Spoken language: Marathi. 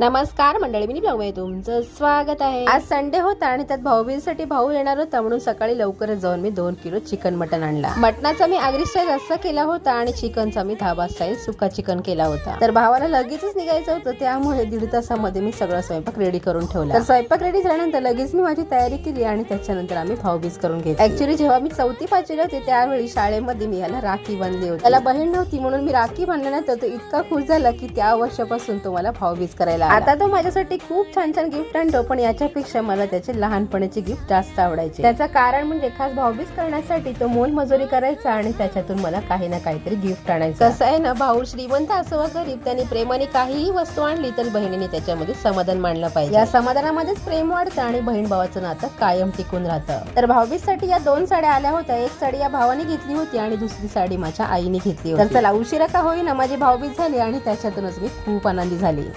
नमस्कार मंडळी मी ब्लॉगमध्ये तुमचं स्वागत आहे. आज संडे होता आणि त्यात भाऊबीजसाठी भाऊ येणार होता म्हणून सकाळी लवकरच जाऊन मी दोन किलो चिकन मटन आणला. मटणाचा मी आगरी स्टाईल रस्सा केला होता आणि चिकनचा मी धाबा स्टाईल सुका चिकन केला होता. तर भावाला लगेचच निघायचं होतं त्यामुळे दीड तासामध्ये मी सगळं स्वयंपाक रेडी करून ठेवला. तर स्वयंपाक रेडी झाल्यानंतर लगेच मी माझी तयारी केली आणि त्याच्यानंतर आम्ही भाऊबीज करून घेतली. ऍक्च्युली जेव्हा मी चौथी पाचवीला होते त्यावेळी शाळेमध्ये मी याला राखी बांधली होती. त्याला बहीण नव्हती म्हणून मी राखी बांधल्यानंतर तो इतका खुश झाला की त्या वर्षापासून तो मला भाऊबीज करायला. आता तो माझ्यासाठी खूप छान छान गिफ्ट आणतो पण याच्यापेक्षा मला त्याचे लहानपणाचे गिफ्ट जास्त आवडायचे. त्याचं कारण म्हणजे खास भाऊबीज करण्यासाठी तो मोल मजुरी करायचा आणि त्याच्यातून मला काही ना काहीतरी गिफ्ट आणायचं. कसं आहे ना भाऊ श्रीमंत असो गरीब त्यांनी प्रेमाने काहीही वस्तू आणली तर बहिणीने त्याच्यामध्ये समाधान मानलं पाहिजे. या समाधानामध्येच प्रेम वाढतं आणि बहीण भावाचं नातं कायम टिकून राहतं. तर भाऊबीजसाठी या दोन साड्या आल्या होत्या. एक साडी या भावाने घेतली होती आणि दुसरी साडी माझ्या आईने घेतली होती. तर चला उशिरा का होईना माझी भाऊबीज झाली आणि त्याच्यातूनच मी खूप आनंदी झाली.